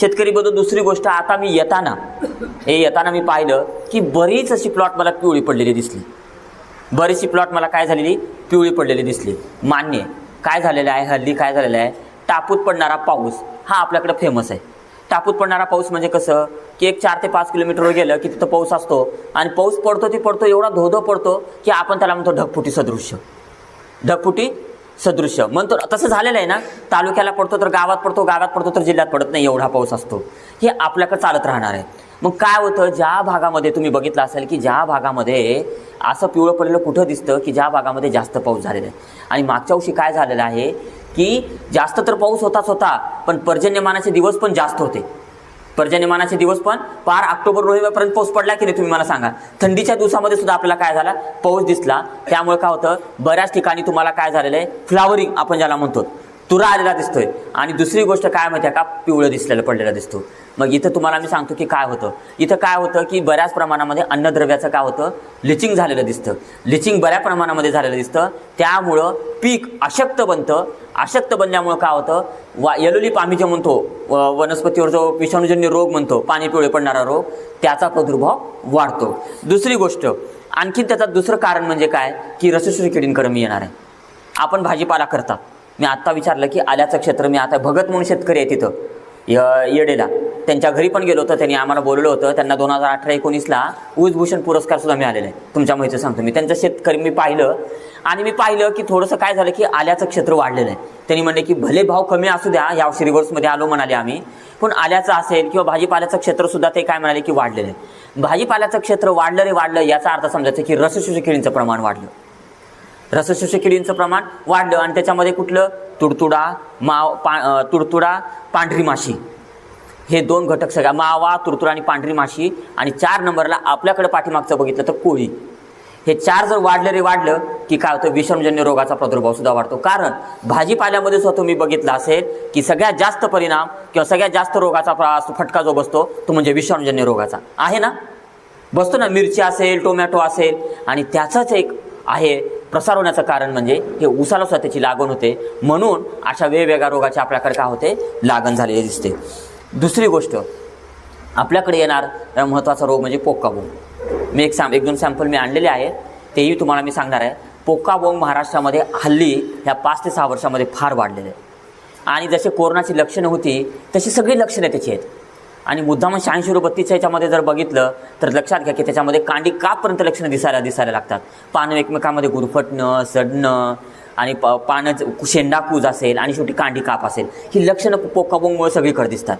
शेतकरी बद्दल दुसरी गोष्ट आता मी येताना हे येताना मी पाहिलं की बरीच अशी प्लॉट मला पिवळी पडलेली दिसली. बरीचशी प्लॉट मला काय झालेली? पिवळी पडलेली दिसली. मान्य काय झालेलं आहे? हल्ली काय झालेलं आहे? टापूत पडणारा पाऊस हा आपल्याकडे फेमस आहे. टापूत पडणारा पाऊस म्हणजे कसं? की एक चार ते पाच किलोमीटरवर गेलं की तिथं पाऊस असतो आणि पाऊस पडतो ती पडतो एवढा धोधो पडतो की आपण त्याला म्हणतो ढगफुटी सदृश्य. ढगफुटी सदृश्य म्हणतो तसं झालेलं आहे ना तालुक्याला पडतो तर गावात पडतो गावात पडतो तर जिल्ह्यात पडत नाही एवढा पाऊस असतो. हे आपल्याकडे चालत राहणार आहे. मग काय होतं ज्या भागामध्ये तुम्ही बघितलं असेल की ज्या भागामध्ये असं पिवळं पडलेलं कुठं दिसतं की ज्या भागामध्ये जास्त पाऊस झालेला आहे. आणि मागच्या वर्षी काय झालेलं आहे की जास्त तर पाऊस होताच होता पण पर्जन्यमानाचे दिवस पण जास्त होते. पर्जन्यमानाचे दिवस पण. पार ऑक्टोबर नोव्हेंबरपर्यंत पाऊस पडला की नाही तुम्ही मला सांगा. थंडीच्या दिवसामध्ये सुद्धा आपल्याला काय झाला? पाऊस दिसला. त्यामुळे काय होतं? बऱ्याच ठिकाणी तुम्हाला काय झालेलं आहे? फ्लावरिंग आपण ज्याला म्हणतो. तुरा आलेला दिसतोय. आणि दुसरी गोष्ट काय माहिती आहे का? पिवळं दिसलेलं पडलेला दिसतो. मग इथं तुम्हाला मी सांगतो की काय होतं? इथं काय होतं की बऱ्याच प्रमाणामध्ये अन्नद्रव्याचं काय होतं? लिचिंग झालेलं दिसतं. लिचिंग बऱ्या प्रमाणामध्ये झालेलं दिसतं. त्यामुळं पीक अशक्त बनतं. अशक्त बनल्यामुळं काय होतं? वा येलोली पामी जे म्हणतो व- वनस्पतीवर जो विषाणूजन्य रोग म्हणतो पाणी पिवळे पडणारा रोग त्याचा प्रादुर्भाव वाढतो. दुसरी गोष्ट आणखीन त्याचं दुसरं कारण म्हणजे काय? की रसश्री किडींकडे मी येणार आहे. आपण भाजीपाला करता. मी आत्ता विचारलं की आल्याचं क्षेत्र मी आता भगत म्हणून शेतकरी आहे तिथं य येडेला. त्यांच्या घरी पण गेलो होतो त्यांनी आम्हाला बोलवलं होतं. त्यांना दोन हजार अठरा एकोणीसला ऊसभूषण पुरस्कार सुद्धा मिळालेला आहे तुमच्या माहिती सांगतो. मी त्यांचं शेतकरी मी पाहिलं. आणि मी पाहिलं की थोडंसं काय झालं की आल्याचं क्षेत्र वाढलेलं आहे. त्यांनी म्हणले की भले भाव कमी असू द्या या वर्षी रिव्हर्समध्ये आलो म्हणाले आम्ही. पण आल्याचं असेल किंवा भाजीपाल्याचं क्षेत्र सुद्धा ते काय म्हणाले की वाढलेलं आहे. भाजीपाल्याचं क्षेत्र वाढलं रे वाढलं याचा अर्थ समजायचं की रसशुषी किडींचं प्रमाण वाढलं. रसशोषी किडींचं प्रमाण वाढलं आणि त्याच्यामध्ये कुठलं? तुडतुडा माव पा तुडतुडा पांढरी माशी. हे दोन घटक सगळ्या मावा तुरतुर आणि पांढरी माशी आणि चार नंबरला आपल्याकडे पाठीमागचं बघितलं तर कोळी. हे चार जर वाढलं रे वाढलं की काय होतं? विषमजन्य रोगाचा प्रादुर्भाव सुद्धा वाढतो. कारण भाजीपाल्यामध्ये सुद्धा तुम्ही बघितलं असेल की सगळ्यात जास्त परिणाम किंवा सगळ्यात जास्त रोगाचा प्रा- फटका जो बसतो तो म्हणजे विषमजन्य रोगाचा. आहे ना? बसतो ना मिरची असेल टोमॅटो असेल आणि त्याचंच एक आहे प्रसार होण्याचं कारण म्हणजे हे उसाला सुद्धा त्याची लागण होते. म्हणून अशा वेगवेगळ्या रोगाची आपल्याकडे काय होते? लागण झालेली दिसते. दुसरी गोष्ट आपल्याकडे येणार महत्त्वाचा रोग म्हणजे पोक्काबोंग मी एक सॅम एक दोन सॅम्पल मी आणलेले आहे तेही तुम्हाला मी सांगणार आहे. पोक्काबोंग महाराष्ट्रामध्ये हल्ली ह्या पाच ते सहा वर्षामध्ये फार वाढलेले आहे. आणि जसे कोरोनाची लक्षणं होती तशी सगळी लक्षणं त्याची आहेत. आणि मुद्दाम शहाऐंशी रुपये बत्तीसच्या ह्याच्यामध्ये जर बघितलं तर लक्षात घ्या की त्याच्यामध्ये कांडी कापपर्यंत लक्षणं दिसायला दिसायला लागतात. पानं एकमेकामध्ये गुरफटणं सडणं आणि प पानं शेंडाकूज असेल आणि शेवटी कांडी काप असेल. ही लक्षणं पोकाबोंगमुळे सगळीकडे दिसतात.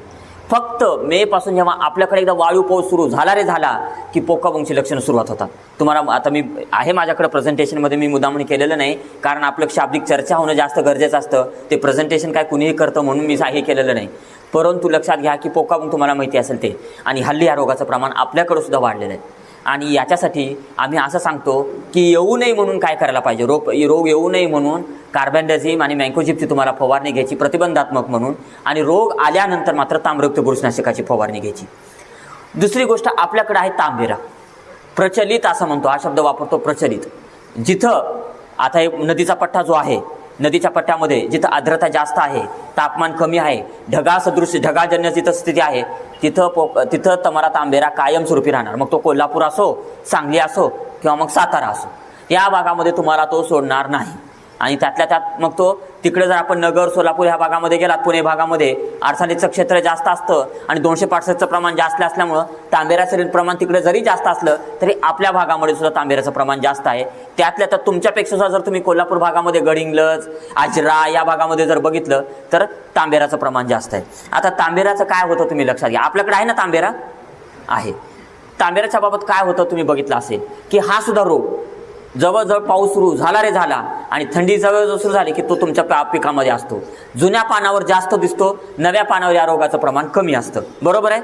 फक्त मे पासून जेव्हा आपल्याकडे एकदा वाळू पाऊस सुरू झाला रे झाला की पोकाबोंगची लक्षणं सुरुवात होतात. तुम्हाला आता मी आहे माझ्याकडे प्रेझेंटेशनमध्ये मी मुद्दामणी केलेलं नाही कारण आपलं शाब्दिक चर्चा होणं जास्त गरजेचं असतं. ते प्रेझेंटेशन काय कुणीही करतं म्हणून मी हे केलेलं नाही. परंतु लक्षात घ्या की पोकाबंग तुम्हाला माहिती असेल ते. आणि हल्ली या रोगाचं प्रमाण आपल्याकडं सुद्धा वाढलेलं आहे. आणि याच्यासाठी आम्ही असं सांगतो की येऊ नये म्हणून काय करायला पाहिजे? रोग रोग येऊ नये म्हणून कार्बॅन्डाझिम आणि मँकोजिपची तुम्हाला फवारणी घ्यायची प्रतिबंधात्मक म्हणून. आणि रोग आल्यानंतर मात्र ताम्रयुक्त बुरुशनाशकाची फवारणी घ्यायची. दुसरी गोष्ट आपल्याकडे आहे तांबेरा. प्रचलित असं म्हणतो हा शब्द वापरतो प्रचलित. जिथं आता हे नदीचा पट्टा जो आहे नदीच्या पट्ट्यामध्ये जिथं आर्द्रता जास्त आहे तापमान कमी आहे ढगा सदृश ढगाजन्य जिथं स्थिती आहे तिथं पो तिथं तुम्हाला तांबेरा कायमस्वरूपी राहणार. मग तो कोल्हापूर असो सांगली असो किंवा मग सातारा असो या भागामध्ये तुम्हाला तो सोडणार नाही. आणि त्यातल्या त्यात मग तो तिकडे जर आपण नगर सोलापूर ह्या भागामध्ये गेलात पुणे भागामध्ये आरसालीचं क्षेत्र जास्त असतं आणि दोनशे पासष्टचं प्रमाण जास्त असल्यामुळं तांबेराचं प्रमाण तिकडे जरी जास्त असलं तरी आपल्या भागामध्ये सुद्धा तांबेराचं प्रमाण जास्त आहे. त्यातल्या त्यात तुमच्यापेक्षा सुद्धा जर तुम्ही कोल्हापूर भागामध्ये गडिंगलज आजरा या भागामध्ये जर बघितलं तर तांबेराचं प्रमाण जास्त आहे. आता तांबेराचं काय होतं तुम्ही लक्षात घ्या. आपल्याकडे आहे ना तांबेरा? आहे. तांबेराच्या बाबत काय होतं तुम्ही बघितलं असेल की हा सुद्धा रोग जवळजवळ पाऊस सुरू झाला रे झाला. आणि थंडी जवळ सुरू झाली की तो तुमच्या पिकामध्ये असतो. जुन्या पानावर जास्त दिसतो नव्या पानावर या रोगाचं प्रमाण कमी असतं. बरोबर आहे?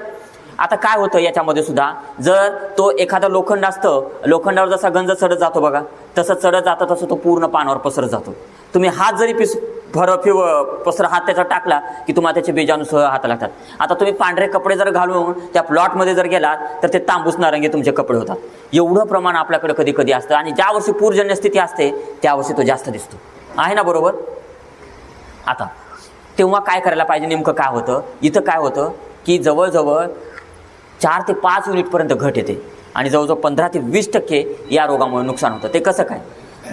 आता काय होतं याच्यामध्ये सुद्धा? जर तो एखादा लोखंड असतं लोखंडावर जसा गंज चढत जातो बघा तसं चढत जातं तसं तो पूर्ण पानावर पसरत जातो. तुम्ही हात जरी पिस भर फिव पसरा हात त्याचा टाकला की तुम्हाला त्याचे बीजाणूसह हात लागतात. आता तुम्ही पांढरे कपडे जर घालून त्या प्लॉटमध्ये जर गेलात तर ते तांबूस नारंगी तुमचे कपडे होतात. एवढं प्रमाण आपल्याकडे कधी कधी असतं आणि ज्या वर्षी पूरजन्य स्थिती असते त्या वर्षी तो जास्त दिसतो. आहे ना बरोबर? आता तेव्हा काय करायला पाहिजे नेमकं काय होतं? इथं काय होतं की जवळजवळ चार ते पाच युनिटपर्यंत घट येते आणि जवळजवळ पंधरा ते वीस टक्के या रोगामुळे नुकसान होतं. ते कसं काय?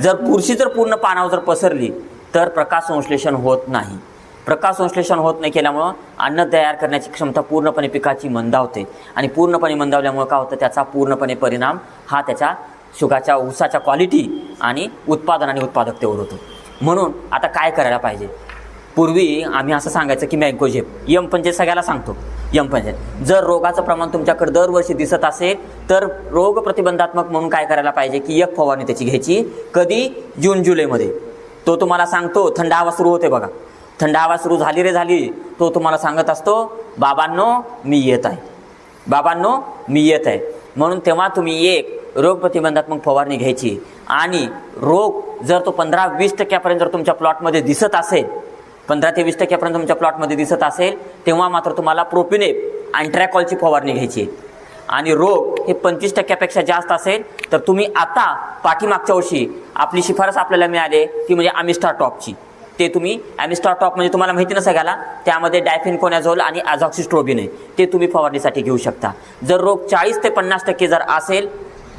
जर बुरशी जर पूर्ण पानावर जर पसरली तर प्रकाश संश्लेषण होत नाही. प्रकाश संश्लेषण होत नाही केल्यामुळं अन्न तयार करण्याची क्षमता पूर्णपणे पिकाची मंदावते. आणि पूर्णपणे मंदावल्यामुळं काय होतं? त्याचा पूर्णपणे परिणाम हा त्याच्या सुगाच्या ऊसाच्या क्वालिटी आणि उत्पादन आणि उत्पादकतेवर होतो. म्हणून आता काय करायला पाहिजे? पूर्वी आम्ही असं सांगायचं की मॅन्कोजेप यम पंचायत सगळ्याला सांगतो. यम पंचायत जर रोगाचं प्रमाण तुमच्याकडे दरवर्षी दिसत असेल तर रोग प्रतिबंधात्मक म्हणून काय करायला पाहिजे की एक फवारणी त्याची घ्यायची कधी? जून जुलैमध्ये. तो तुम्हाला सांगतो थंड हवा सुरू होते बघा. थंड हवा सुरू झाली रे झाली तो तुम्हाला सांगत असतो बाबांनो मी येत आहे. बाबांनो मी येत आहे. म्हणून तेव्हा तुम्ही एक रोग प्रतिबंधात्मक फवारणी घ्यायची. आणि रोग जर तो पंधरा वीस टक्क्यापर्यंत जर तुमच्या प्लॉटमध्ये दिसत असेल पंधरा ते वीस टक्क्यापर्यंत तुमच्या प्लॉटमध्ये दिसत असेल तेव्हा मात्र तुम्हाला प्रोपिनेप अँट्रॅकॉलची फवारणी घ्यायची आहे. आणि रोग हे पंचवीस टक्क्यापेक्षा जास्त असेल तर तुम्ही आता पाठीमागच्या वर्षी आपली शिफारस आपल्याला मिळाली ती म्हणजे अमिस्टार टॉपची. ते तुम्ही ॲमिस्टार टॉप म्हणजे तुम्हाला माहिती नसेल घ्याला त्यामध्ये डायफिनकोनॅझोल आणि अझॉक्सिस्ट्रोबिन आहे ते तुम्ही फवारणीसाठी घेऊ शकता. जर रोग चाळीस ते पन्नास टक्के जर असेल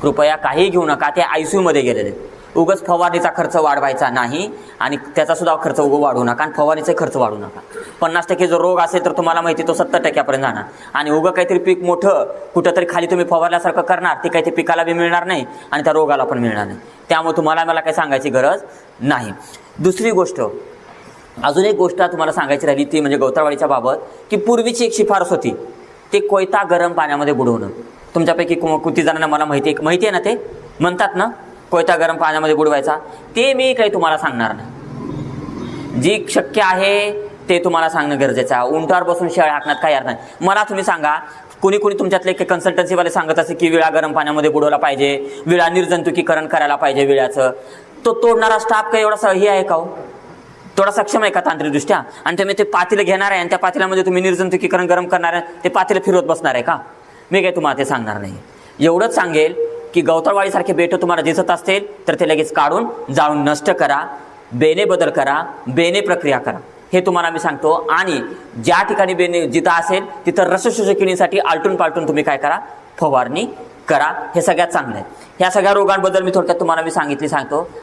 कृपया काहीही घेऊ नका ते आय सी यूमध्ये गेलेले. उगाच फवारणीचा खर्च वाढवायचा नाही आणि त्याचा सुद्धा खर्च उगं वाढवू नका आणि फवारणीचा खर्च वाढवू नका. पन्नास टक्के जर रोग असेल तर तुम्हाला माहिती तो सत्तर टक्क्यापर्यंत जाणार. आणि उगं काहीतरी पीक मोठं कुठंतरी खाली तुम्ही फवारल्यासारखं करणार ते काही ते पिकाला बी मिळणार नाही आणि त्या रोगाला पण मिळणार नाही. त्यामुळे तुम्हाला मला काही सांगायची गरज नाही. दुसरी गोष्ट अजून एक गोष्ट तुम्हाला सांगायची राहिली ती म्हणजे गवताळवाडीच्या बाबत की पूर्वीची एक शिफारस होती ते कोयता गरम पाण्यामध्ये बुडवणं. तुमच्यापैकी को- किती जणांना मला माहिती आहे माहिती आहे ना ते? म्हणतात ना? कोयता गरम पाण्यामध्ये बुडवायचा ते मी काही तुम्हाला सांगणार नाही. जी शक्य आहे ते तुम्हाला सांगणं गरजेचं आहे. उंटावर बसून शेळ हाकण्यात काही अर्थ नाही. मला तुम्ही सांगा कुणी कुणी तुमच्यातले कन्सल्टन्सीवाले सांगत असेल की विळा गरम पाण्यामध्ये बुडवला पाहिजे विळा निर्जंतुकीकरण करायला पाहिजे विळ्याचं. तो तोडणारा स्टाफ काही एवढा सही हे आहे का हो? थोडा सक्षम आहे का तांत्रिकदृष्ट्या? आणि तुम्ही ते पातील घेणार आहे आणि त्या पातेल्यामध्ये तुम्ही निर्जंतुकीकरण गरम करणार आहे ते पातेलं फिरवत बसणार आहे का? मी काही तुम्हाला ते सांगणार नाही. एवढंच सांगेल की गवताळवाडीसारखे बेटं तुम्हाला दिसत असतील तर ते लगेच काढून जाळून नष्ट करा बेने बदल करा बेने प्रक्रिया करा. हे तुम्हाला मी सांगतो. आणि ज्या ठिकाणी बेने जिथं असेल तिथं रसशोषकिणीसाठी आलटून पालटून तुम्ही काय करा फवारणी करा. हे सगळ्यात चांगलं आहे. ह्या सगळ्या रोगांबद्दल मी थोडक्यात तुम्हाला मी सांगितली सांगतो.